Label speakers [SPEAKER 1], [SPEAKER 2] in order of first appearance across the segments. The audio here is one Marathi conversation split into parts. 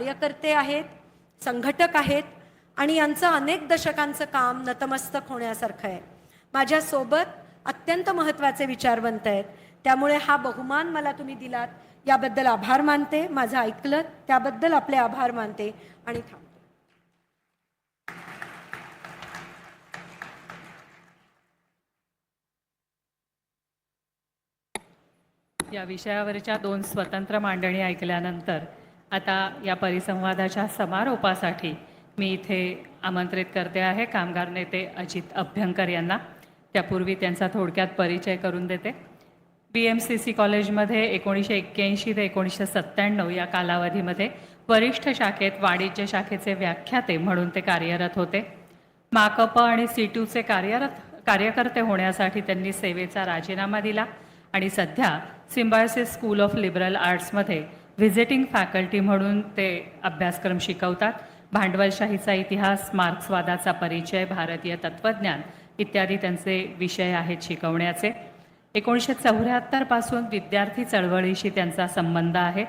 [SPEAKER 1] कार्यकर्ते आहेत संघटक आहेत आणि यांचं अनेक दशकांचं काम नतमस्तक होण्यासारखं आहे. माझ्यासोबत अत्यंत महत्त्वाचे विचारवंत आहेत. त्यामुळे हा बहुमान मला तुम्ही दिलात. याबद्दल आभार मानते. माझं ऐकलं त्याबद्दल आपले आभार मानते आणि थांबते.
[SPEAKER 2] या विषयावरच्या दोन स्वतंत्र मांडणी ऐकल्यानंतर आता या परिसंवादाच्या समारोपासाठी मी इथे आमंत्रित करते आहे कामगार नेते अजित अभ्यंकर यांना. त्यापूर्वी त्यांचा थोडक्यात परिचय करून देते. बी एम सी सी कॉलेजमध्ये एकोणीसशे एक्क्याऐंशी ते एकोणीसशे सत्त्याण्णव या कालावधीमध्ये वरिष्ठ शाखेत वाणिज्य शाखेचे व्याख्याते म्हणून ते कार्यरत होते. माकप आणि सी टूचे कार्यरत कार्यकर्ते होण्यासाठी त्यांनी सेवेचा राजीनामा दिला. आणि सध्या सिम्बायोसिस स्कूल ऑफ लिबरल आर्ट्समध्ये व्हिजिटिंग फॅकल्टी म्हणून ते अभ्यासक्रम शिकवतात. भांडवलशाहीचा इतिहास मार्क्सवादाचा परिचय भारतीय तत्त्वज्ञान इत्यादी त्यांचे विषय आहेत शिकवण्याचे. एकोणीसशे चौऱ्याहत्तरपासून विद्यार्थी चळवळीशी त्यांचा संबंध आहे.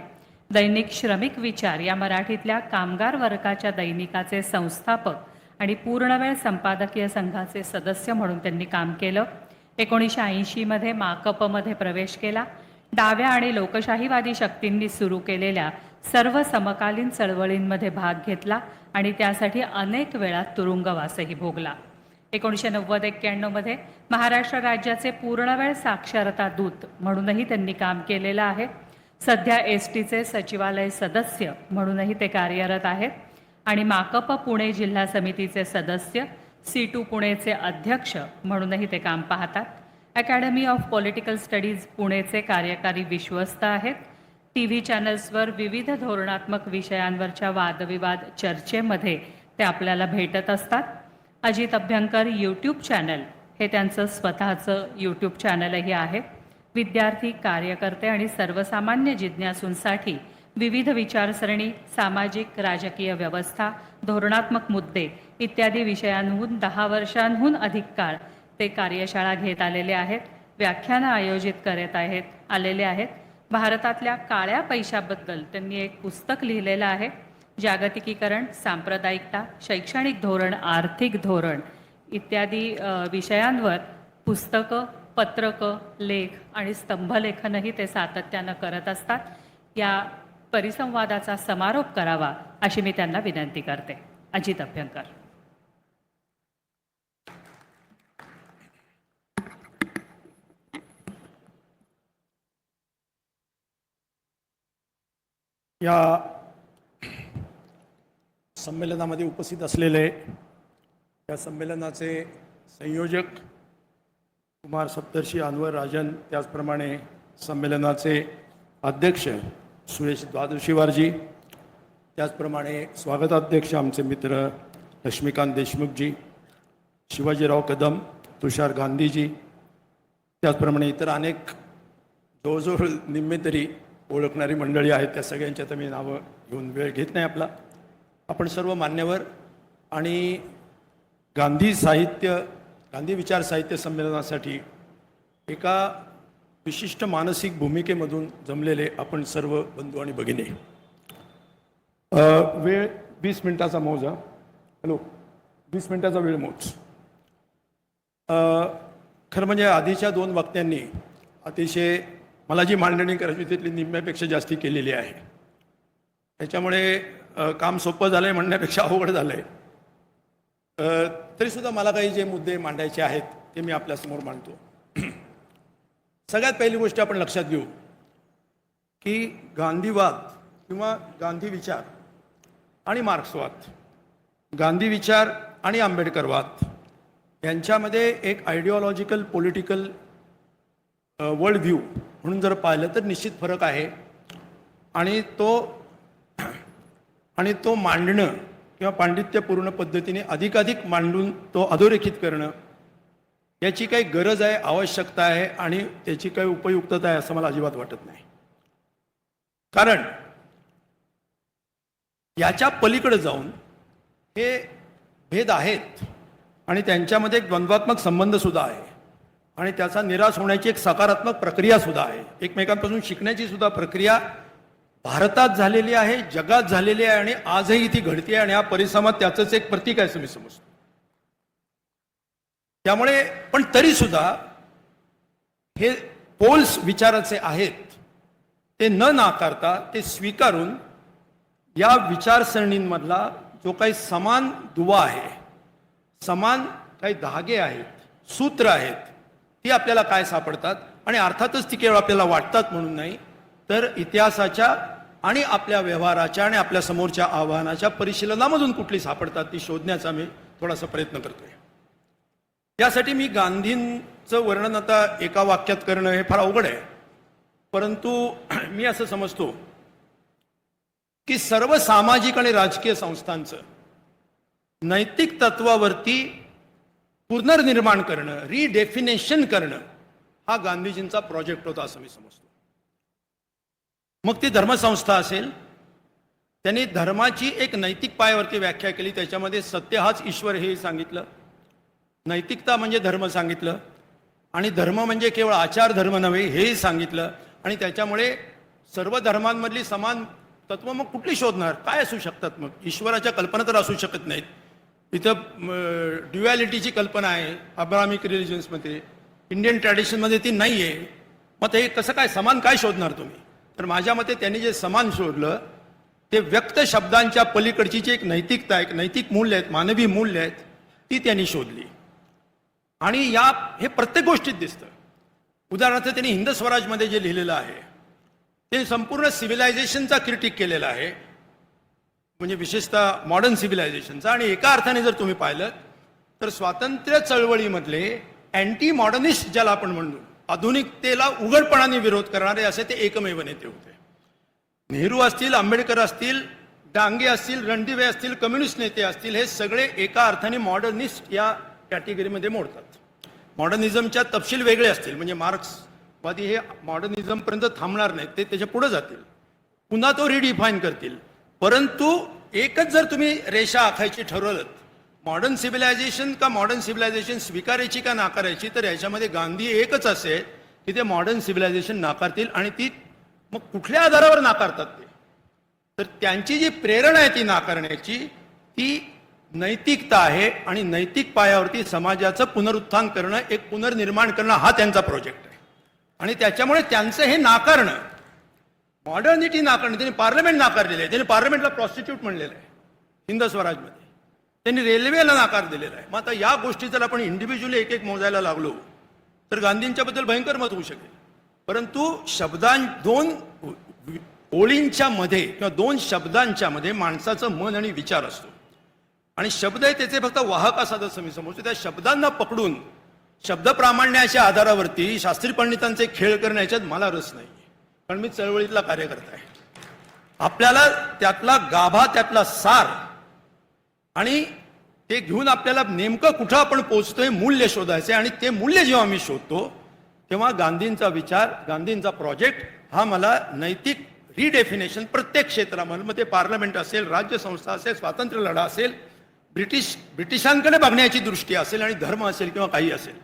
[SPEAKER 2] दैनिक श्रमिक विचार या मराठीतल्या कामगार वर्गाच्या दैनिकाचे संस्थापक आणि पूर्णवेळ संपादकीय संघाचे सदस्य म्हणून त्यांनी काम केलं. एकोणीसशे ऐंशीमध्ये माकपमध्ये प्रवेश केला. डाव्या आणि लोकशाहीवादी शक्तींनी सुरू केलेल्या सर्व समकालीन चळवळींमध्ये भाग घेतला आणि त्यासाठी अनेक वेळा तुरुंगवासही भोगला. एकोणीसशे नव्वद एक्क्याण्णवमध्ये महाराष्ट्र राज्याचे पूर्णवेळ साक्षरता दूत म्हणूनही त्यांनी काम केलेलं आहे. सध्या एस टीचे सचिवालय सदस्य म्हणूनही ते कार्यरत आहेत. आणि माकप पुणे जिल्हा समितीचे सदस्य सी टू पुणेचे अध्यक्ष म्हणूनही ते काम पाहतात. अकॅडमी ऑफ पॉलिटिकल स्टडीज पुणेचे कार्यकारी विश्वस्त आहेत. टी व्ही चॅनल्सवर विविध धोरणात्मक विषयांवरच्या वादविवाद चर्चेमध्ये ते आपल्याला भेटत असतात. अजित अभ्यंकर यूट्यूब चॅनल हे त्यांचं स्वतःचं यूट्यूब चॅनलही आहे. विद्यार्थी कार्यकर्ते आणि सर्वसामान्य जिज्ञासूंसाठी विविध विचारसरणी सामाजिक राजकीय व्यवस्था धोरणात्मक मुद्दे इत्यादी विषयांहून दहा वर्षांहून अधिक काळ ते कार्यशाळा घेत आलेले आहेत व्याख्यानं आयोजित करत आहेत आलेले आहेत. भारतातल्या काळ्या पैशाबद्दल त्यांनी एक पुस्तक लिहिलेलं आहे जागतिकीकरण सांप्रदायिकता शैक्षणिक धोरण आर्थिक धोरण. इत्यादी विषयांवर पुस्तकं पत्रकं लेख आणि स्तंभलेखनही ते सातत्यानं करत असतात. या परिसंवादाचा समारोप करावा अशी मी त्यांना विनंती करते. अजित अभ्यंकर.
[SPEAKER 3] या संमेलनामध्ये उपस्थित असलेले या संमेलनाचे संयोजक कुमार सप्तर्षी अनवर राजन त्याचप्रमाणे संमेलनाचे अध्यक्ष सुरेश द्वादशीवारजी त्याचप्रमाणे स्वागताध्यक्ष आमचे मित्र लक्ष्मीकांत देशमुखजी शिवाजीराव कदम तुषार गांधीजी त्याचप्रमाणे इतर अनेक जवळजवळ निम्मे तरी ओळखणारी मंडळी आहेत त्या सगळ्यांची आता मी नावं घेऊन वेळ घेत नाही आपला. आपण सर्व मान्यवर आणि गांधी साहित्य गांधी विचार साहित्य संमेलनासाठी एका विशिष्ट मानसिक भूमिकेमधून जमलेले आपण सर्व बंधू आणि भगिनी. वेळ वीस मिनिटाचा मोज हा. हॅलो वीस मिनिटाचा वेळ मोज. खरं म्हणजे आधीच्या दोन वक्त्यांनी अतिशय मला जी मांडणी करायची तिथली निम्म्यापेक्षा जास्ती केलेली आहे. त्याच्यामुळे काम सोपं झालं आहे म्हणण्यापेक्षा अवघड झालं आहे तरीसुद्धा मला काही जे मुद्दे मांडायचे आहेत ते मी आपल्यासमोर मांडतो. सगळ्यात पहिली गोष्ट आपण लक्षात घेऊ की गांधीवाद किंवा गांधी विचार आणि मार्क्सवाद गांधी विचार आणि आंबेडकरवाद यांच्यामध्ये एक आयडिओलॉजिकल पॉलिटिकल वर्ल्ड व्ह्यू म्हणून जर पाहिलं तर निश्चित फरक आहे. आणि तो आणि तो मांडणं किंवा पांडित्यपूर्ण पद्धतीने अधिकाधिक मांडून तो अधोरेखित करणं याची काही गरज आहे आवश्यकता आहे आणि त्याची काही उपयुक्तता आहे असं मला अजिबात वाटत नाही. कारण याच्या पलीकडे जाऊन हे भेद आहेत आणि त्यांच्यामध्ये एक द्वंद्वात्मक संबंध सुद्धा आहे. आणि त्याचा निराश होण्याची एक सकारात्मक प्रक्रिया सुद्धा आहे. एकमेकांपासून शिकण्याची सुद्धा प्रक्रिया भारतात झालेली आहे जगात झालेली आहे आणि आजही ती घडते आणि हा परिसंवाद त्याचंच एक प्रतीक आहे असं मी समजतो. त्यामुळे पण तरी सुद्धा हे पोल्स विचाराचे आहेत ते न नाकारता ते स्वीकारून या विचारसरणींमधला जो काही समान दुवा आहे समान काही धागे आहेत सूत्र आहेत ती आपल्याला काय सापडतात? आणि अर्थातच ती केवळ आपल्याला वाटतात म्हणून नाही तर इतिहासाच्या आणि आपल्या व्यवहाराच्या आणि आपल्या समोरच्या आव्हानाच्या परिशीलनामधून कुठली सापडतात ती शोधण्याचा मी थोडासा प्रयत्न करतोय. यासाठी मी गांधींचं वर्णन आता एका वाक्यात करणं हे फार अवघड आहे. परंतु मी असं समजतो की सर्व सामाजिक आणि राजकीय संस्थांचं नैतिक तत्वावरती पुनर्निर्माण करणं रिडेफिनेशन करणं हा गांधीजींचा प्रोजेक्ट होता असं मी समजतो. मग ती धर्मसंस्था असेल त्यांनी धर्माची एक नैतिक पायावरती व्याख्या केली त्याच्यामध्ये सत्य हाच ईश्वर हे सांगितलं. नैतिकता म्हणजे धर्म सांगितलं आणि धर्म म्हणजे केवळ आचार धर्म नव्हे हेही सांगितलं आणि त्याच्यामुळे सर्व धर्मांमधली समान तत्व मग कुठली शोधणार? काय असू शकतात मग? ईश्वराच्या कल्पना तर असू शकत नाहीत. इथं ड्युॲलिटीची कल्पना आहे अब्रामिक रिलिजन्समध्ये इंडियन ट्रॅडिशनमध्ये ती नाही आहे मग ते कसं काय समान काय शोधणार तुम्ही? तर माझ्या मते त्यांनी जे समान शोधलं ते व्यक्त शब्दांच्या पलीकडची जी एक नैतिकता एक नैतिक मूल्य आहेत मानवी मूल्य आहेत ती त्यांनी शोधली. आणि या हे प्रत्येक गोष्टीत दिसतं. उदाहरणार्थ त्यांनी हिंद स्वराजमध्ये जे लिहिलेलं आहे ते संपूर्ण सिव्हिलायझेशनचा क्रिटिक केलेला आहे. म्हणजे विशेषतः मॉडर्न सिव्हिलायझेशनचा आणि एका अर्थाने जर तुम्ही पाहिलं तर स्वातंत्र्य चळवळीमधले अँटी मॉडर्निस्ट ज्याला आपण म्हणतो आधुनिकतेला उघडपणाने विरोध करणारे असे ते एकमेव नेते होते. नेहरू असतील आंबेडकर असतील डांगे असतील रणदिवे असतील कम्युनिस्ट नेते असतील हे सगळे एका अर्थाने मॉडर्निस्ट या कॅटेगरीमध्ये मोडतात. मॉडर्निझमच्या तपशील वेगळे असतील म्हणजे मार्क्सवादी हे मॉडर्निझमपर्यंत थांबणार नाहीत ते त्याच्या पुढे जातील. पुन्हा तो रिडिफाईन करतील. परंतु एकच जर तुम्ही रेषा आखायची ठरवलं मॉडर्न सिव्हिलायझेशन का मॉडर्न सिव्हिलायझेशन स्वीकारायची का नाकारायची तर याच्यामध्ये गांधी एकच असेल की ते मॉडर्न सिव्हिलायझेशन नाकारतील आणि ती मग कुठल्या आधारावर नाकारतात ते? तर त्यांची जी प्रेरणा आहे ती नाकारण्याची ती नैतिकता आहे आणि नैतिक पायावरती समाजाचं पुनरुत्थान करणं एक पुनर्निर्माण करणं हा त्यांचा प्रोजेक्ट आहे. आणि त्याच्यामुळे त्यांचं हे नाकारणं मॉडर्निटी नाकारणे त्यांनी पार्लमेंट नाकारलेलं आहे. त्यांनी पार्लमेंटला प्रॉस्टिट्यूट म्हणलेलं आहे. हिंद स्वराजमध्ये त्यांनी रेल्वेला नाकार दिलेला आहे. मग आता या गोष्टी जर आपण इंडिव्हिज्युअली एक एक मोजायला लागलो तर गांधींच्याबद्दल भयंकर मत होऊ शकेल. परंतु शब्दां दोन ओळींच्या मध्ये किंवा दोन शब्दांच्या मध्ये माणसाचं मन आणि विचार असतो. आणि शब्द आहे त्याचे फक्त वाहक असा जसं मी समजतो. त्या शब्दांना पकडून शब्द प्रामाण्याच्या आधारावरती शास्त्री पंडितांचे खेळ करण्याच्यात मला रस नाही पण मी चळवळीतला कार्यकर्ता आहे. आपल्याला त्यातला गाभा त्यातला सार आणि ते घेऊन आपल्याला नेमकं कुठं आपण पोहोचतोय मूल्य शोधायचे आणि ते मूल्य जेव्हा मी शोधतो तेव्हा गांधींचा विचार गांधींचा प्रोजेक्ट हा मला नैतिक रिडेफिनेशन प्रत्येक क्षेत्रामध्ये मग ते पार्लमेंट असेल राज्यसंस्था असेल स्वातंत्र्य लढा असेल ब्रिटिश ब्रिटिशांकडे बघण्याची दृष्टी असेल आणि धर्म असेल किंवा काही असेल.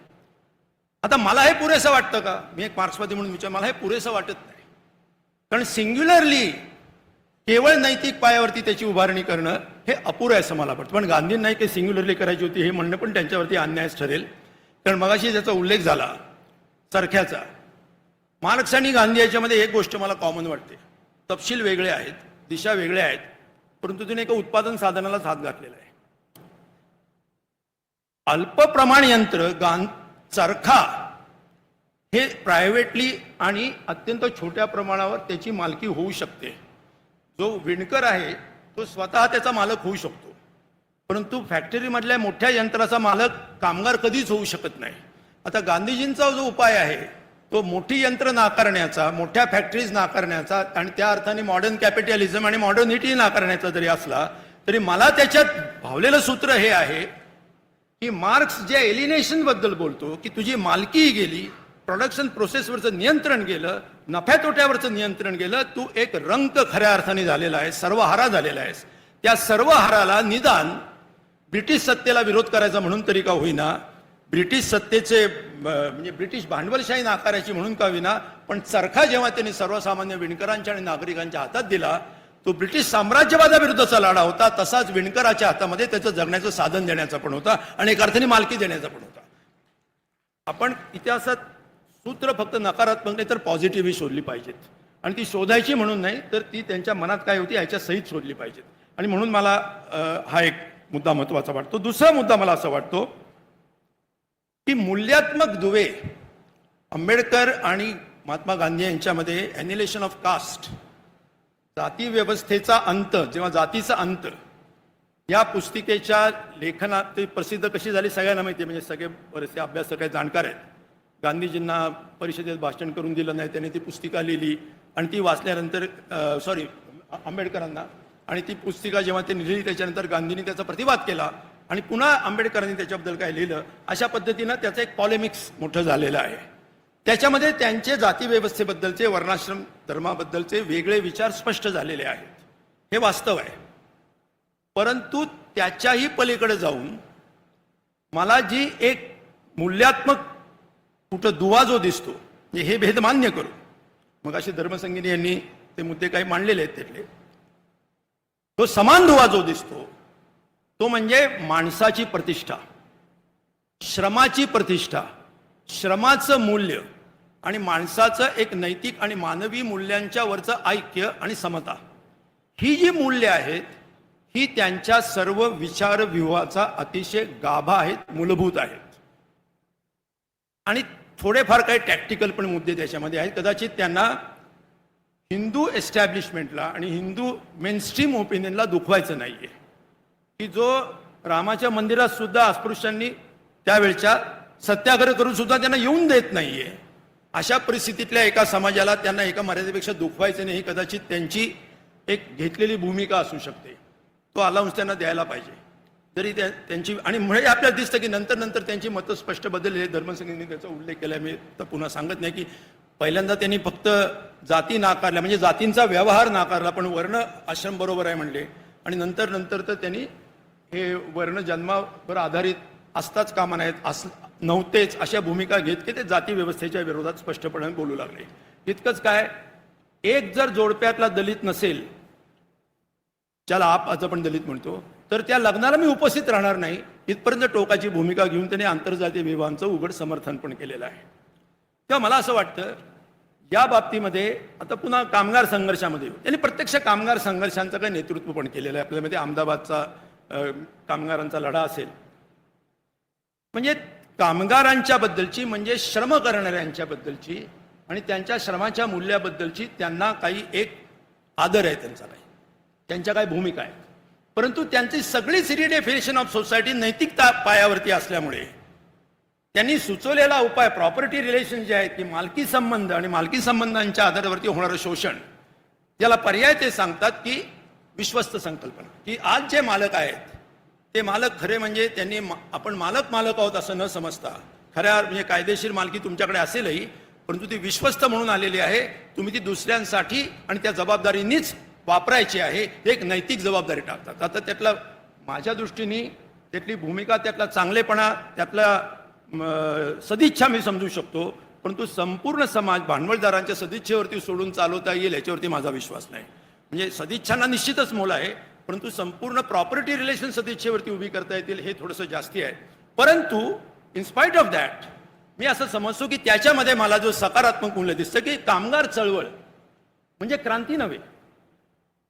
[SPEAKER 3] आता मला हे पुरेसं वाटतं का? मी एक मार्क्सवादी म्हणून विचार मला हे पुरेसं वाटत कारण सिंग्युलरली केवळ नैतिक पायावरती त्याची उभारणी करणं हे अपुरं आहे असं मला वाटतं. पण गांधींना काही सिंग्युलरली करायची होती हे म्हणणं पण त्यांच्यावरती अन्यायच ठरेल. कारण मगाशी ज्याचा उल्लेख झाला चरख्याचा मार्क्स आणि गांधी याच्यामध्ये एक गोष्ट मला कॉमन वाटते. तपशील वेगळे आहेत दिशा वेगळ्या आहेत परंतु तिने एका उत्पादन साधनालाच हात घातलेला आहे. अल्प प्रमाण यंत्र गां चरखा हे प्रायव्हेटली आणि अत्यंत छोट्या प्रमाणावर त्याची मालकी होऊ शकते. जो विणकर आहे तो स्वतः त्याचा मालक होऊ शकतो. परंतु फॅक्टरीमधल्या मोठ्या यंत्राचा मालक कामगार कधीच होऊ शकत नाही. आता गांधीजींचा जो उपाय आहे तो मोठी यंत्र नाकारण्याचा मोठ्या फॅक्टरीज नाकारण्याचा आणि त्या अर्थाने मॉडर्न कॅपिटलिझम आणि मॉडर्निटी नाकारण्याचा जरी असला तरी मला त्याच्यात भावलेलं सूत्र हे आहे की मार्क्स ज्या एलिनेशनबद्दल बोलतो की तुझी मालकी गेली प्रोडक्शन प्रोसेसवरचं नियंत्रण गेलं नफ्या तोट्यावरचं नियंत्रण गेलं तू एक रंक खऱ्या अर्थाने झालेला आहे सर्वहारा झालेला आहेस. त्या सर्व हाराला निदान ब्रिटिश सत्तेला विरोध करायचा म्हणून तरी का होईना ब्रिटिश सत्तेचे म्हणजे ब्रिटिश भांडवलशाही नाकारायची म्हणून का होईना पण चरखा जेव्हा त्यांनी सर्वसामान्य विणकरांच्या आणि नागरिकांच्या हातात दिला तो ब्रिटिश साम्राज्यवादाविरुद्धचा लढा होता तसाच विणकराच्या हातामध्ये त्याचं जगण्याचं साधन देण्याचा पण होता आणि एक अर्थाने मालकी देण्याचा पण होता. आपण इतिहासात सूत्र फक्त नकारात्मक नाही तर पॉझिटिव्हही शोधली पाहिजेत. आणि ती शोधायची म्हणून नाही तर ती त्यांच्या मनात काय होती याच्या सहित शोधली पाहिजेत. आणि म्हणून मला हा एक मुद्दा महत्त्वाचा वाटतो. दुसरा मुद्दा मला असं वाटतो की मूल्यात्मक दुवे आंबेडकर आणि महात्मा गांधी यांच्यामध्ये ॲन्युलेशन ऑफ कास्ट जाती व्यवस्थेचा अंत जेव्हा जातीचा अंत या पुस्तिकेच्या लेखनात ते प्रसिद्ध कशी झाली सगळ्यांना माहिती आहे म्हणजे सगळे बरेचसे अभ्यासक आहेत जाणकार आहेत. गांधीजींना परिषदेत भाषण करून दिलं नाही त्यांनी ती पुस्तिका लिहिली आणि ती वाचल्यानंतर सॉरी आंबेडकरांना आणि ती पुस्तिका जेव्हा ते लिहिली त्याच्यानंतर गांधींनी त्याचा प्रतिवाद केला आणि पुन्हा आंबेडकरांनी त्याच्याबद्दल काय लिहिलं अशा पद्धतीनं त्याचं एक पॉलेमिक्स मोठं झालेलं आहे. त्याच्यामध्ये त्यांचे जातीव्यवस्थेबद्दलचे वर्णाश्रम धर्माबद्दलचे वेगळे विचार स्पष्ट झालेले आहेत. हे वास्तव आहे. परंतु त्याच्याही पलीकडे जाऊन मला जी एक मूल्यात्मक कुठं दुवा जो दिसतो म्हणजे हे भेद मान्य करू. मग अशी धर्मसंगिनी यांनी ते मुद्दे काही मांडलेले आहेत त्यातले तो समान दुवा जो दिसतो तो म्हणजे माणसाची प्रतिष्ठा श्रमाची प्रतिष्ठा श्रमाचं मूल्य आणि माणसाचं एक नैतिक आणि मानवी मूल्यांच्या वरचं ऐक्य आणि समता. ही जी मूल्य आहेत ही त्यांच्या सर्व विचारव्यूहाचा अतिशय गाभा आहेत मूलभूत आहेत. आणि थोडेफार काही टॅक्टिकल पण मुद्दे त्याच्यामध्ये आहेत. कदाचित त्यांना हिंदू एस्टॅब्लिशमेंटला आणि हिंदू मेनस्ट्रीम ओपिनियनला दुखवायचं नाही आहे की जो रामाच्या मंदिरात सुद्धा अस्पृश्यांनी त्यावेळच्या सत्याग्रह करून सुद्धा त्यांना येऊन देत नाहीये. अशा परिस्थितीतल्या एका समाजाला त्यांना एका मर्यादेपेक्षा दुखवायचं नाही. ही कदाचित त्यांची एक घेतलेली भूमिका असू शकते. तो अलाउन्स त्यांना द्यायला पाहिजे. जरी त्या त्यांची आणि म्हणजे आपल्याला दिसतं की नंतर नंतर त्यांची मतं स्पष्ट बदलले. धर्मसंघांनी त्याचा उल्लेख केला मी तर पुन्हा सांगत नाही की पहिल्यांदा त्यांनी फक्त जाती नाकारल्या. म्हणजे जातींचा व्यवहार नाकारला पण वर्ण आश्रम बरोबर आहे म्हणले. आणि नंतर नंतर तर त्यांनी हे वर्ण जन्मावर आधारित असताच कामा नाहीत अस नव्हतेच अशा भूमिका घेत की ते जाती व्यवस्थेच्या विरोधात स्पष्टपणे बोलू लागले. इतकंच काय एक जर जोडप्यातला दलित नसेल ज्याला आप आज आपण दलित म्हणतो तर त्या लग्नाला मी उपस्थित राहणार नाही. इथपर्यंत टोकाची भूमिका घेऊन त्यांनी आंतरजातीय विवाहांचं उघड समर्थन पण केलेलं आहे. तेव्हा मला असं वाटतं या बाबतीमध्ये आता पुन्हा कामगार संघर्षामध्ये येऊ. त्यांनी प्रत्यक्ष कामगार संघर्षांचं काही नेतृत्व पण केलेलं आहे. आपल्यामध्ये अहमदाबादचा कामगारांचा लढा असेल. म्हणजे कामगारांच्या बद्दलची म्हणजे श्रम करणाऱ्यांच्या बद्दलची आणि त्यांच्या श्रमाच्या मूल्याबद्दलची त्यांना काही एक आदर आहे त्यांचा काही. त्यांच्या काही भूमिका आहेत. परंतु त्यांची सगळीच रिडेफिनेशन ऑफ सोसायटी नैतिकता पायावरती असल्यामुळे. त्यांनी सुचवलेला उपाय प्रॉपर्टी रिलेशन जे आहेत की मालकी संबंध आणि मालकी संबंधांच्या आधारावरती होणारं शोषण याला पर्याय ते सांगतात की विश्वस्त संकल्पना. की आज जे मालक आहेत ते मालक खरे म्हणजे त्यांनी आपण मालक मालक आहोत असं न समजता. खऱ्या म्हणजे कायदेशीर मालकी तुमच्याकडे असेलही परंतु ती विश्वस्त म्हणून आलेली आहे तुम्ही ती दुसऱ्यांसाठी आणि त्या जबाबदारीनीच वापरायची आहे एक नैतिक जबाबदारी टाकतात. आता त्यातला माझ्या दृष्टीने त्यातली भूमिका त्यातला चांगलेपणा त्यातला सदिच्छा मी समजू शकतो परंतु संपूर्ण समाज भांडवलदारांच्या सदिच्छेवरती सोडून चालवता येईल याच्यावरती माझा विश्वास नाही. म्हणजे सदिच्छांना निश्चितच मोल आहे परंतु संपूर्ण प्रॉपर्टी रिलेशन सदिच्छेवरती उभी करता येतील हे थोडंसं जास्ती आहे. परंतु इन्स्पाईट ऑफ दॅट मी असं समजतो की त्याच्यामध्ये मला जो सकारात्मक मूल्य दिसतं की कामगार चळवळ म्हणजे क्रांती नव्हे.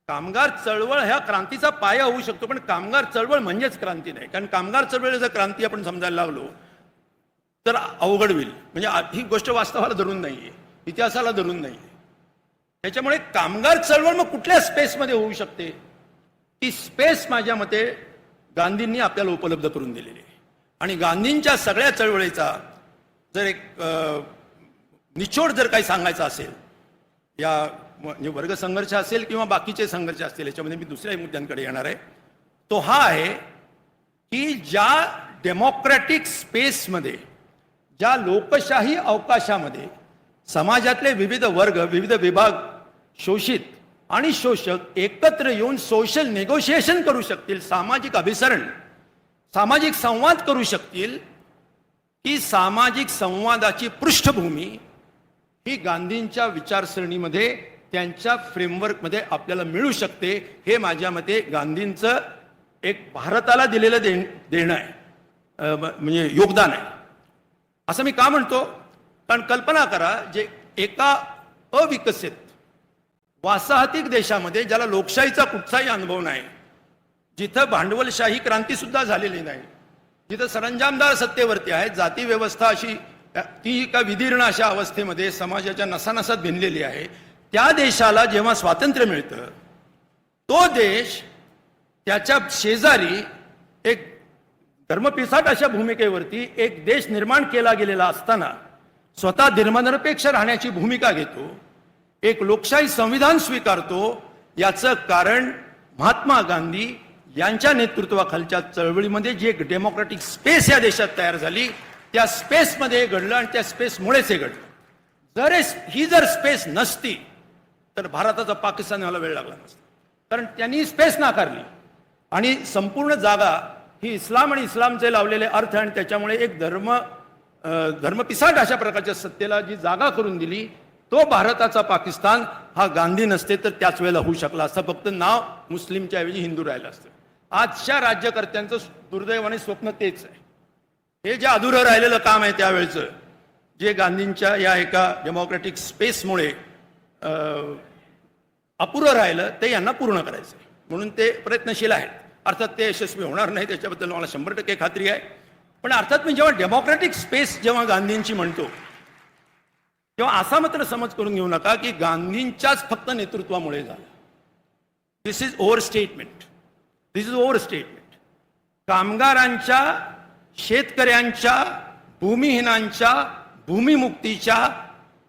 [SPEAKER 3] कामगार चळवळ ह्या क्रांतीचा पाया होऊ शकतो पण कामगार चळवळ म्हणजेच क्रांती नाही. कारण कामगार चळवळ जर क्रांती आपण समजायला लागलो तर अवघड होईल. म्हणजे ही गोष्ट वास्तवाला धरून नाहीये. इतिहासाला धरून नाहीये. त्याच्यामुळे कामगार चळवळ मग कुठल्या स्पेसमध्ये होऊ शकते? ती स्पेस माझ्या मते गांधींनी आपल्याला उपलब्ध करून दिलेली आहे. आणि गांधींच्या सगळ्या चळवळीचा जर एक निचोड जर काही सांगायचा असेल या म्हणजे वर्ग संघर्ष असेल किंवा बाकीचे संघर्ष असतील याच्यामध्ये मी दुसऱ्याही मुद्द्यांकडे येणार आहे. तो हा आहे की ज्या डेमोक्रॅटिक स्पेसमध्ये ज्या लोकशाही अवकाशामध्ये समाजातले विविध वर्ग विविध विभाग शोषित आणि शोषक एकत्र येऊन सोशल नेगोशिएशन करू शकतील सामाजिक अभिसरण सामाजिक संवाद करू शकतील की सामाजिक संवादाची पृष्ठभूमी ही गांधींच्या विचारसरणीमध्ये त्यांच्या फ्रेमवर्कमध्ये आपल्याला मिळू शकते हे माझ्या मते गांधींचं एक भारताला दिलेलं देण देणं आहे. म्हणजे योगदान आहे. असं मी का म्हणतो? कारण कल्पना करा जे एका अविकसित वासाहतिक देशामध्ये ज्याला लोकशाहीचा कुठचाही अनुभव नाही जिथं भांडवलशाही क्रांती सुद्धा झालेली नाही जिथं सरंजामदार सत्तेवरती आहेत जाती व्यवस्था अशी ती एका विदीर्ण अशा अवस्थेमध्ये समाजाच्या नसानसात भिनलेली आहे त्या देशाला जेव्हा स्वातंत्र्य मिळतं तो देश त्याच्या शेजारी एक धर्मपिसाट अशा भूमिकेवरती एक देश निर्माण केला गेलेला असताना स्वतः धर्मनिरपेक्ष राहण्याची भूमिका घेतो एक लोकशाही संविधान स्वीकारतो याचं कारण महात्मा गांधी यांच्या नेतृत्वाखालच्या चळवळीमध्ये जी एक डेमोक्रॅटिक स्पेस या देशात तयार झाली त्या स्पेसमध्ये हे घडलं आणि त्या स्पेसमुळेच हे घडलं. जर ही जर स्पेस नसती तर भारताचा पाकिस्तान याला वेळ लागला नसता. कारण त्यांनी स्पेस नाकारली. आणि संपूर्ण जागा ही इस्लाम आणि इस्लामचे लावलेले अर्थ आणि त्याच्यामुळे एक धर्म धर्मपिसाट अशा प्रकारच्या सत्तेला जी जागा करून दिली तो भारताचा पाकिस्तान हा गांधी नसते तर त्याच वेळेला होऊ शकला असं फक्त नाव मुस्लिमच्या ऐवजी हिंदू राहिलं असतं. आजच्या राज्यकर्त्यांचं दुर्दैवाने स्वप्न तेच आहे. हे जे अधुरं राहिलेलं काम आहे त्यावेळेचं जे गांधींच्या या एका डेमोक्रॅटिक स्पेसमुळे अपुरं राहिलं ते यांना पूर्ण करायचं म्हणून ते प्रयत्नशील आहेत. अर्थात ते यशस्वी होणार नाही त्याच्याबद्दल मला शंभर टक्के खात्री आहे. पण अर्थात मी जेव्हा डेमोक्रॅटिक स्पेस जेव्हा गांधींची म्हणतो तेव्हा असा मात्र समज करून घेऊ नका की गांधींच्याच फक्त नेतृत्वामुळे झालं. This is over statement this is over statement कामगारांच्या शेतकऱ्यांच्या भूमिहीनांच्या भूमिमुक्तीच्या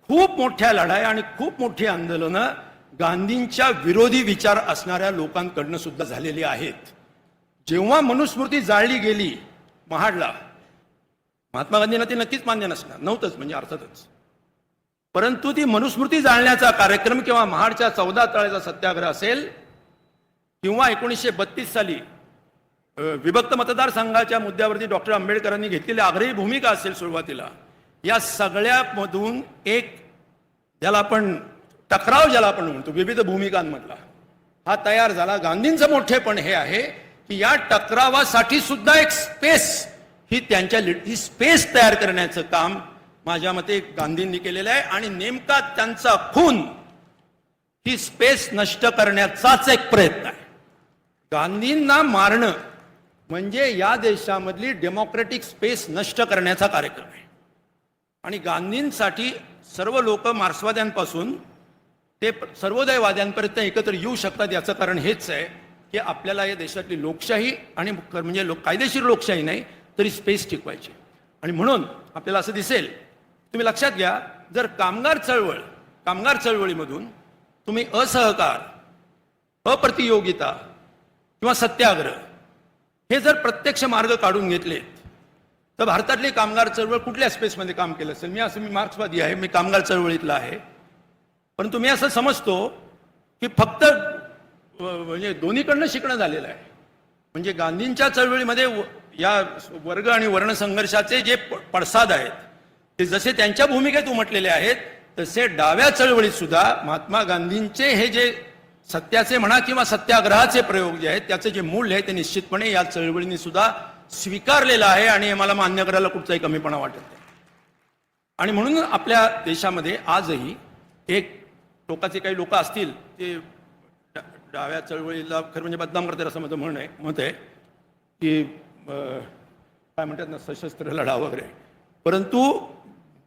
[SPEAKER 3] खूप मोठ्या लढाई आणि खूप मोठी आंदोलनं गांधींच्या विरोधी विचार असणाऱ्या लोकांकडनं सुद्धा झालेली आहेत. जेव्हा मनुस्मृती जाळली गेली महाडला महात्मा गांधींना ते नक्कीच मान्य नसणार नव्हतंच म्हणजे अर्थातच. परंतु ती मनुस्मृती जाळण्याचा कार्यक्रम किंवा महाडच्या चौदा तळ्याचा सत्याग्रह असेल किंवा एकोणीसशे बत्तीस साली विभक्त मतदारसंघाच्या मुद्द्यावरती डॉक्टर आंबेडकरांनी घेतलेली आग्रही भूमिका असेल सुरुवातीला या सगळ्यामधून एक ज्याला आपण टकराव ज्याला आपण म्हणतो विविध भूमिकांमधला. हा तयार झाला. गांधींचं मोठेपण हे आहे की या टकरावासाठी सुद्धा एक स्पेस ही त्यांच्या ही स्पेस तयार करण्याचं काम माझ्या मते गांधींनी केलेलं आहे आणि नेमका त्यांचा खून ही स्पेस नष्ट करण्याचाच एक प्रयत्न आहे. गांधींना मारणं म्हणजे या देशामधली डेमोक्रेटिक स्पेस नष्ट करण्याचा कार्यक्रम आहे. आणि गांधींसाठी सर्व लोक मार्क्सवाद्यांपासून ते सर्वोदयवाद्यांपर्यंत एकत्र येऊ शकतात याचं कारण हेच आहे की आपल्याला या देशातली लोकशाही आणि म्हणजे लोक कायदेशीर लोकशाही नाही तरी स्पेस टिकवायची. आणि म्हणून आपल्याला असं दिसेल तुम्ही लक्षात घ्या जर कामगार चळवळ कामगार चळवळीमधून तुम्ही असहकार अप्रतियोगिता किंवा सत्याग्रह हे जर प्रत्यक्ष मार्ग काढून घेतलेत तर भारतातली कामगार चळवळ कुठल्या स्पेसमध्ये काम केलं असेल? मी असं मी मार्क्सवादी आहे मी कामगार चळवळीतला आहे. परंतु मी असं समजतो की फक्त म्हणजे दोन्हीकडनं शिकणं झालेलं आहे. म्हणजे गांधींच्या चळवळीमध्ये व- या वर्ग आणि वर्ण संघर्षाचे जे प- पडसाद आहेत ते जसे त्यांच्या भूमिकेत उमटलेले आहेत तसे डाव्या चळवळीत सुद्धा महात्मा गांधींचे हे जे सत्याचे म्हणा किंवा सत्याग्रहाचे प्रयोग जे आहेत त्याचं जे मूल्य आहे ते निश्चितपणे या चळवळीने सुद्धा स्वीकारलेलं आहे आणि हे मला मान्य करायला कुठचाही कमीपणा वाटत नाही. आणि म्हणून आपल्या देशामध्ये आजही एक टोकाचे काही लोक असतील ते डा- डाव्या चळवळीला खरं म्हणजे बदनाम करतात असं माझं म्हणणं आहे मत आहे की काय म्हणतात ना सशस्त्र लढा वगैरे. परंतु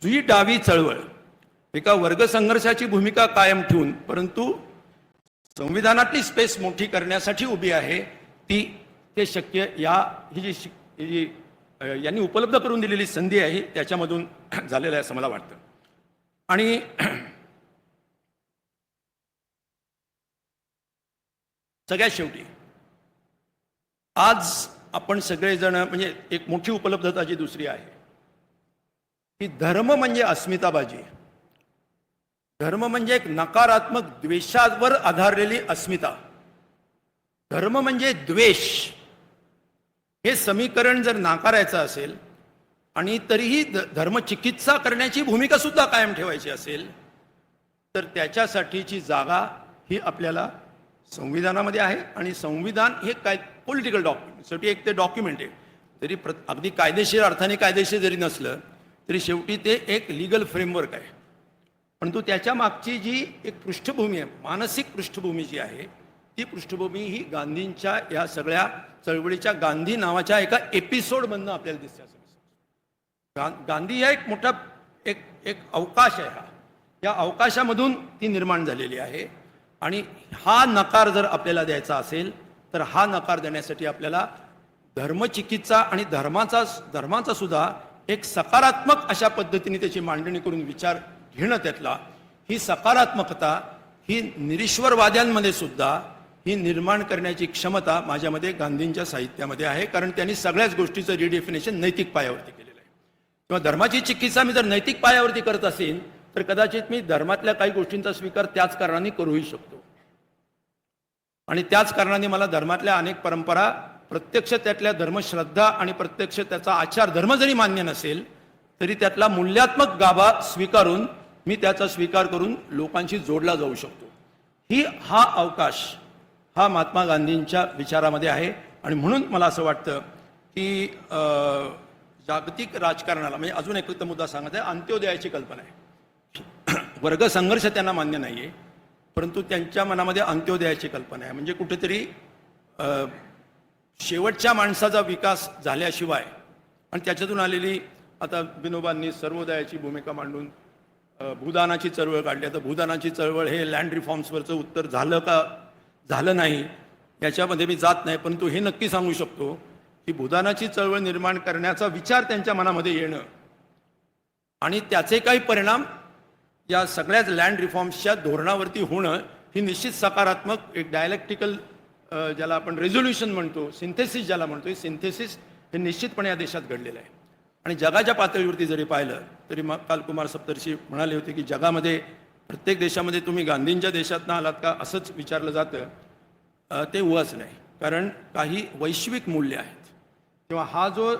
[SPEAKER 3] जी डावी चळवळ एका वर्गसंघर्षाची भूमिका कायम ठेवून परंतु संविधानातली स्पेस मोठी करण्यासाठी उभी आहे ती ते शक्य या ही जी शिक- ही जी यांनी उपलब्ध करून दिलेली संधी आहे त्याच्यामधून झालेलं आहे असं मला वाटतं. आणि सगळ्यात शेवटी आज आपण सगळेजण म्हणजे एक मोठी उपलब्धता जी दुसरी आहे की धर्म म्हणजे अस्मिताबाजी. धर्म म्हणजे एक नकारात्मक द्वेषावर आधारलेली अस्मिता. धर्म म्हणजे द्वेष. हे समीकरण जर नाकारायचं असेल आणि तरीही ध- धर्मचिकित्सा करण्याची भूमिका सुद्धा कायम ठेवायची असेल तर त्याच्यासाठीची जागा ही आपल्याला संविधानामध्ये आहे आणि संविधान हे काय पॉलिटिकल डॉक्युमेंट शेवटी एक ते डॉक्युमेंट आहे. तरी प्र अगदी कायदेशीर अर्थाने कायदेशीर जरी नसलं तरी शेवटी ते एक लिगल फ्रेमवर्क आहे. परंतु त्याच्या मागची जी एक पृष्ठभूमी आहे मानसिक पृष्ठभूमी जी आहे ती पृष्ठभूमी ही गांधींच्या या सगळ्या चळवळीच्या गांधी नावाच्या एका एपिसोडमधनं आपल्याला दिसते असं गा- गांधी हा एक मोठा एक एक अवकाश आहे हा. या अवकाशामधून ती निर्माण झालेली आहे. आणि हा नकार जर आपल्याला द्यायचा असेल तर हा नकार देण्यासाठी आपल्याला धर्मचिकित्सा आणि धर्माचा धर्माचा सुद्धा एक सकारात्मक अशा पद्धतीने त्याची मांडणी करून विचार घेणं त्यातला ही सकारात्मकता ही निरीश्वरवाद्यांमध्ये सुद्धा ही निर्माण करण्याची क्षमता माझ्यामध्ये गांधींच्या साहित्यामध्ये आहे कारण त्यांनी सगळ्याच गोष्टीचं रिडेफिनेशन नैतिक पायावरती केलेलं आहे. किंवा धर्माची चिकित्सा मी जर नैतिक पायावरती करत असेल तर कदाचित मी धर्मातल्या काही गोष्टींचा स्वीकार त्याच कारणाने करूही शकतो. आणि त्याच कारणाने मला धर्मातल्या अनेक परंपरा प्रत्यक्ष त्यातल्या धर्मश्रद्धा आणि प्रत्यक्ष त्याचा आचार धर्म जरी मान्य नसेल तरी त्यातला मूल्यात्मक गाभा स्वीकारून मी त्याचा स्वीकार करून लोकांशी जोडला जाऊ शकतो. ही हा अवकाश हा महात्मा गांधींच्या विचारामध्ये आहे. आणि म्हणून मला असं वाटतं की जागतिक राजकारणाला म्हणजे अजून एक मुद्दा सांगत आहे अंत्योदयाची कल्पना आहे. वर्ग संघर्ष त्यांना मान्य नाही आहे परंतु त्यांच्या मनामध्ये अंत्योदयाची कल्पना आहे. म्हणजे कुठेतरी शेवटच्या माणसाचा विकास झाल्याशिवाय आणि त्याच्यातून आलेली आता विनोबांनी सर्वोदयाची भूमिका मांडून भूदानाची चळवळ काढली. आता भूदानाची चळवळ हे लँड रिफॉर्म्सवरचं उत्तर झालं का? झालं नाही याच्यामध्ये मी जात नाही परंतु हे नक्की सांगू शकतो की भूदानाची चळवळ निर्माण करण्याचा विचार त्यांच्या मनामध्ये येणं आणि त्याचे काही परिणाम या सगळ्याच लँड रिफॉर्म्सच्या धोरणावरती होणं ही निश्चित सकारात्मक एक डायलेक्टिकल ज्याला आपण रेझोल्युशन म्हणतो सिंथेसिस ज्याला म्हणतो सिंथेसिस हे निश्चितपणे या देशात घडलेलं आहे. आणि जगाच्या पातळीवरती जरी पाहिलं तरी मग काल कुमार सप्तर्षी म्हणाले होते की जगामध्ये प्रत्येक देशामध्ये तुम्ही गांधींच्या देशातनं आलात का असंच विचारलं जातं. ते उगाच नाही. कारण काही वैश्विक मूल्य आहेत. किंवा हा जो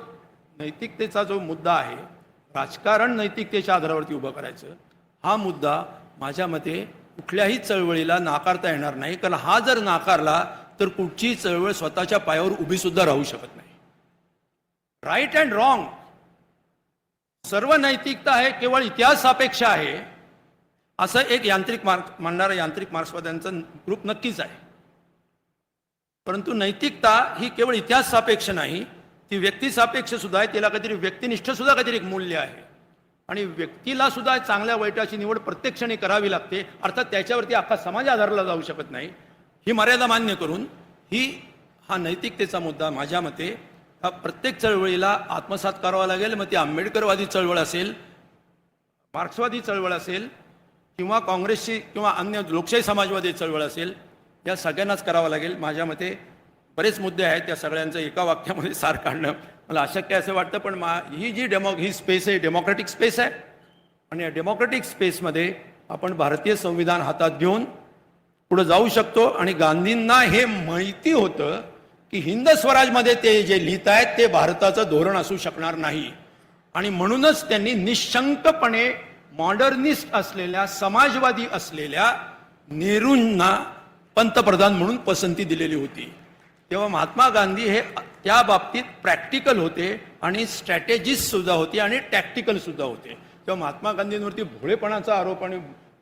[SPEAKER 3] नैतिकतेचा जो मुद्दा आहे राजकारण नैतिकतेच्या आधारावरती उभं करायचं हा मुद्दा माझ्या मते कुठल्याही चळवळीला नाकारता येणार नाही. कारण हा जर नाकारला तर कुठचीही चळवळ स्वतःच्या पायावर उभीसुद्धा राहू शकत नाही. राईट अँड रॉंग सर्व नैतिकता आहे केवळ इतिहास सापेक्ष आहे. असं एक यांत्रिक मार्क मांडणारा यांत्रिक मार्क्सवाद्यांचा ग्रुप नक्कीच आहे. परंतु नैतिकता ही केवळ इतिहास सापेक्ष नाही ती व्यक्ती सापेक्ष सुद्धा आहे तिला काहीतरी व्यक्तिनिष्ठ सुद्धा काहीतरी एक मूल्य आहे. आणि व्यक्तीला सुद्धा चांगल्या वाईटाची निवड प्रत्येक क्षणी करावी लागते अर्थात त्याच्यावरती अख्खा समाज आधारला जाऊ शकत नाही. ही मर्यादा मान्य करून ही हा नैतिकतेचा मुद्दा माझ्या मते हा प्रत्येक चळवळीला आत्मसात करावा लागेल मग ती आंबेडकरवादी चळवळ असेल मार्क्सवादी चळवळ असेल किंवा काँग्रेसची किंवा अन्य लोकशाही समाजवादी चळवळ असेल या सगळ्यांनाच करावं लागेल. माझ्या मते बरेच मुद्दे आहेत त्या सगळ्यांचं एका वाक्यामध्ये सार काढणं मला अशक्य असं वाटतं पण मा ही जी डेमो ही स्पेस आहे डेमोक्रॅटिक स्पेस आहे. आणि या डेमोक्रॅटिक स्पेसमध्ये आपण भारतीय संविधान हातात घेऊन पुढे जाऊ शकतो आणि गांधींना हे माहिती होतं की हिंद स्वराजमध्ये ते जे लिहित आहेत ते भारताचं धोरण असू शकणार नाही. आणि म्हणूनच त्यांनी निशंकपणे मॉडर्निस्ट असलेल्या समाजवादी असलेल्या नेहरूंना पंतप्रधान म्हणून पसंती दिलेली होती. तेव्हा महात्मा गांधी हे त्या बाबतीत प्रॅक्टिकल होते आणि स्ट्रॅटेजिस्ट सुद्धा होते आणि टॅक्टिकल सुद्धा होते. तेव्हा महात्मा गांधींवरती भोळेपणाचा आरोप आणि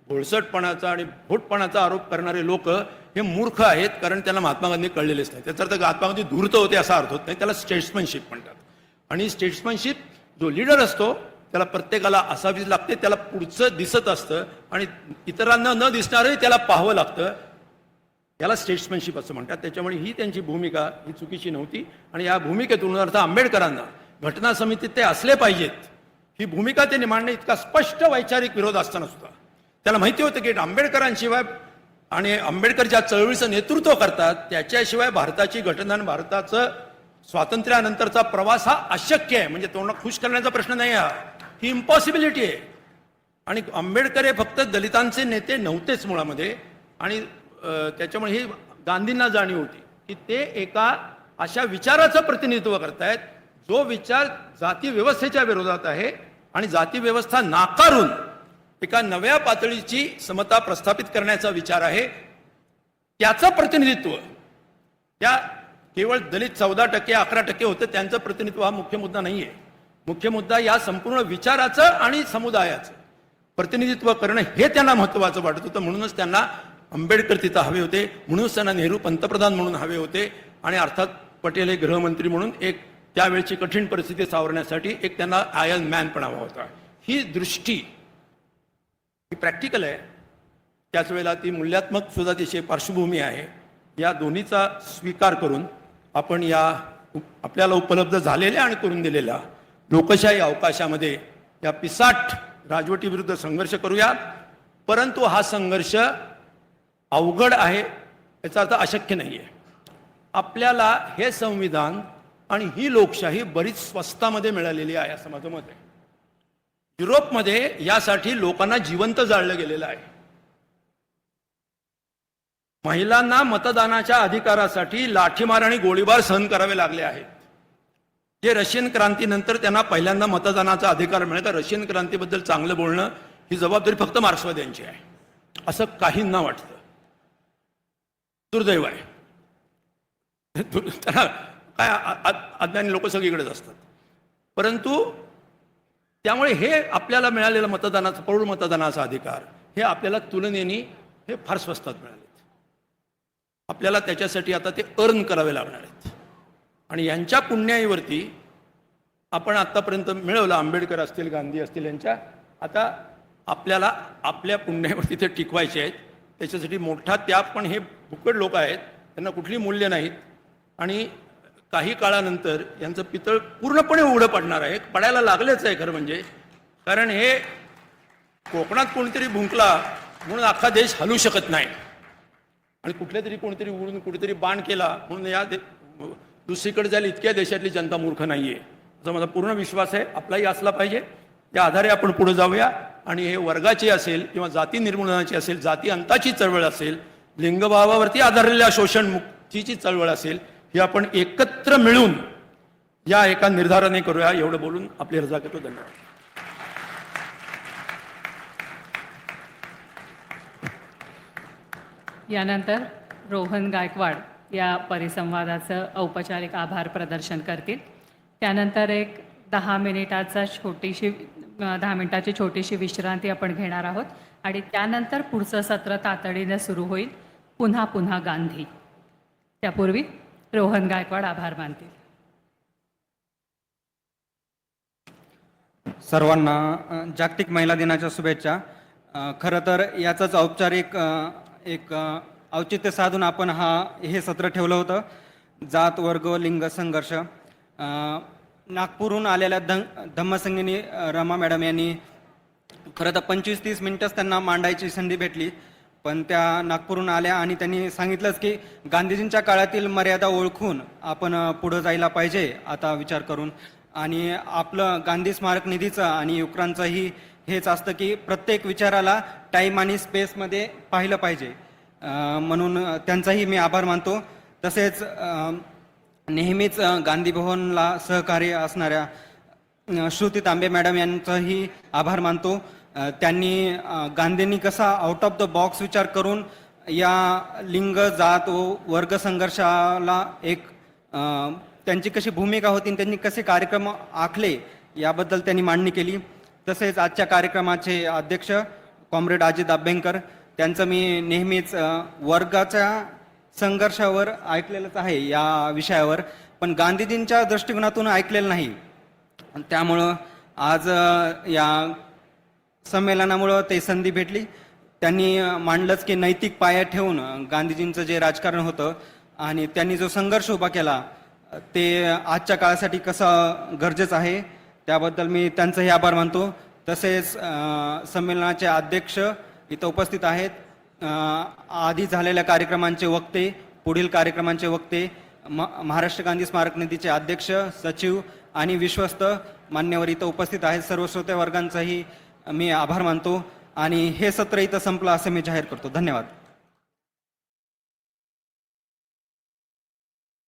[SPEAKER 3] भोळसटपणाचा आणि भोटपणाचा आरोप करणारे लोक हे मूर्ख आहेत कारण त्यांना महात्मा गांधी कळलेलेच नाही. त्याचा अर्थ महात्मा गांधी धूर्त होते असा अर्थ होत नाही. त्याला स्टेट्समनशिप म्हणतात. आणि स्टेट्समनशिप जो लीडर असतो त्याला प्रत्येकाला असावीच लागते त्याला पुढचं दिसत असतं आणि इतरांना न दिसणारही त्याला पाहावं लागतं. याला स्टेट्समॅनशिप असं म्हणतात. त्याच्यामुळे ही त्यांची भूमिका ही चुकीची नव्हती. आणि या भूमिकेतून अर्थ आंबेडकरांना घटना समितीत ते असले पाहिजेत. ही भूमिका त्यांनी मांडणे इतका स्पष्ट वैचारिक विरोध असताना सुद्धा. त्याला माहिती होतं की आंबेडकरांशिवाय आणि आंबेडकर ज्या चळवळीचं नेतृत्व करतात त्याच्याशिवाय भारताची घटना आणि भारताचं स्वातंत्र्यानंतरचा प्रवास हा अशक्य आहे. म्हणजे तोंडा खुश करण्याचा प्रश्न नाही हा. ही इम्पॉसिबिलिटी आहे. आणि आंबेडकर हे फक्त दलितांचे नेते नव्हतेच मुळामध्ये. आणि त्याच्यामुळे ही गांधींना जाणीव होती की ते एका अशा विचाराचं प्रतिनिधित्व करतायत जो विचार जाती व्यवस्थेच्या विरोधात आहे आणि जाती व्यवस्था नाकारून एका नव्या पातळीची समता प्रस्थापित करण्याचा विचार आहे. त्याचं प्रतिनिधित्व त्या केवळ दलित चौदा टक्के अकरा टक्के होतं त्यांचं प्रतिनिधित्व हा मुख्य मुद्दा नाही आहे मुख्य मुद्दा या संपूर्ण विचाराचं आणि समुदायाचं. प्रतिनिधित्व करणं हे त्यांना महत्त्वाचं वाटत होतं. म्हणूनच त्यांना आंबेडकर तिथं हवे होते. म्हणूनच त्यांना नेहरू पंतप्रधान म्हणून हवे होते. आणि अर्थात पटेल हे गृहमंत्री म्हणून एक त्यावेळची कठीण परिस्थिती सावरण्यासाठी एक त्यांना आयन मॅन पण हवा होता. ही दृष्टी ही प्रॅक्टिकल आहे. त्याच वेळेला ती मूल्यात्मक सुद्धा तिची पार्श्वभूमी आहे. या दोन्हीचा स्वीकार करून आपण या आपल्याला उपलब्ध झालेल्या आणि करून दिलेल्या लोकशाही अवकाशामध्ये या पिसाट राजवटीविरुद्ध संघर्ष करूया. परंतु हा संघर्ष अवघड आहे याचा अर्थ अशक्य नाही आहे आपल्याला हे संविधान आणि ही लोकशाही बरीच स्वस्तामध्ये मिळालेली आहे असं माझं मत आहे. युरोपमध्ये यासाठी लोकांना जिवंत जाळलं गेलेलं आहे. महिलांना मतदानाच्या अधिकारासाठी लाठीमार आणि गोळीबार सहन करावे लागले आहेत. जे रशियन क्रांतीनंतर त्यांना पहिल्यांदा मतदानाचा अधिकार मिळाला. रशियन क्रांतीबद्दल चांगलं बोलणं ही जबाबदारी फक्त मार्क्सवाद्यांची आहे. असं काहींना वाटतं. दुर्दैव आहे. त्यांना काय अज्ञानी लोक सगळीकडेच असतात. परंतु त्यामुळे हे आपल्याला मिळालेलं मतदानाचा प्रौढ मतदानाचा अधिकार हे आपल्याला तुलनेने हे फार स्वस्तात मिळालेत. आपल्याला त्याच्यासाठी आता ते अर्न करावे लागणार आहेत. आणि यांच्या पुण्याईवरती आपण आत्तापर्यंत मिळवलं आंबेडकर असतील गांधी असतील यांच्या आता आपल्याला आपल्या पुण्याईवरती ते टिकवायचे आहेत. त्याच्यासाठी मोठा त्याग पण हे भुकड लोक आहेत त्यांना कुठली मूल्य नाहीत. आणि काही काळानंतर यांचं पितळ पूर्णपणे उघडं पडणार आहे. पडायला लागलेच आहे खरं म्हणजे. कारण हे कोकणात कोणीतरी भुंकला म्हणून अख्खा देश हलू शकत नाही. आणि कुठल्या तरी कोणीतरी उडून कुठेतरी बाण केला म्हणून या दे दुसरीकडे जाईल इतक्या देशातली जनता मूर्ख नाही आहे असा माझा पूर्ण विश्वास आहे. आपलाही असला पाहिजे. त्या आधारे आपण पुढे जाऊया. आणि हे वर्गाची असेल किंवा जाती निर्मूलनाची असेल जाती अंताची चळवळ असेल लिंगभावावरती आधारलेल्या शोषण मुक्तीची चळवळ असेल ही आपण एकत्र मिळून या एका निर्धाराने करूया. एवढं बोलून आपली रजा करतो. धन्यवाद.
[SPEAKER 2] यानंतर रोहन गायकवाड. या परिसंवादाचं औपचारिक आभार प्रदर्शन करतील. त्यानंतर एक दहा मिनिटाचा छोटीशी दहा मिनिटाची छोटीशी विश्रांती आपण घेणार आहोत आणि त्यानंतर पुढचं सत्र तातडीनं सुरू होईल. पुन्हा पुन्हा गांधी. त्यापूर्वी रोहन गायकवाड आभार मानतील.
[SPEAKER 4] सर्वांना जागतिक महिला दिनाच्या शुभेच्छा. खरं तर याचाच औपचारिक एक औचित्य साधून आपण हा हे सत्र ठेवलं होतं. जात वर्ग लिंग संघर्ष. नागपूरहून आलेल्या धं धम्मसंगिनी रमा मॅडम यांनी खरं तर पंचवीस तीस मिनटंच त्यांना मांडायची संधी भेटली. पण त्या नागपूरहून आल्या आणि त्यांनी सांगितलंच की गांधीजींच्या काळातील मर्यादा ओळखून आपण पुढं जायला पाहिजे आता विचार करून. आणि आपलं गांधी स्मारक निधीचं आणि युक्रांचंही हेच असतं की प्रत्येक विचाराला टाईम आणि स्पेसमध्ये पाहिलं पाहिजे. म्हणून त्यांचाही मी आभार मानतो. तसेच नेहमीच गांधी भवनला सहकार्य असणाऱ्या श्रुती तांबे मॅडम यांचाही आभार मानतो. त्यांनी गांधींनी कसा आउट ऑफ द बॉक्स विचार करून या लिंग जात व वर्ग संघर्षाला एक त्यांची कशी भूमिका होती आणि त्यांनी कसे कार्यक्रम आखले याबद्दल त्यांनी मांडणी केली. तसेच आजच्या कार्यक्रमाचे अध्यक्ष कॉम्रेड अजित आभ्यंकर त्यांचं मी नेहमीच वर्गाच्या संघर्षावर ऐकलेलंच आहे या विषयावर पण गांधीजींच्या दृष्टिकोनातून ऐकलेलं नाही. त्यामुळं आज या संमेलनामुळं ते संधी भेटली. त्यांनी मांडलंच की नैतिक पाया ठेवून गांधीजींचं जे राजकारण होतं आणि त्यांनी जो संघर्ष उभा केला ते आजच्या काळासाठी कसं गरजेचं आहे त्याबद्दल मी त्यांचंही आभार मानतो. तसेच संमेलनाचे अध्यक्ष इथं उपस्थित आहेत. आधी झालेल्या कार्यक्रमांचे वक्ते पुढील कार्यक्रमांचे वक्ते म महाराष्ट्र गांधी स्मारक निधीचे अध्यक्ष सचिव आणि विश्वस्त मान्यवर इथं उपस्थित आहेत. सर्व श्रोते वर्गांचाही मी आभार मानतो आणि हे सत्र इथं संपलं असं मी जाहीर करतो. धन्यवाद.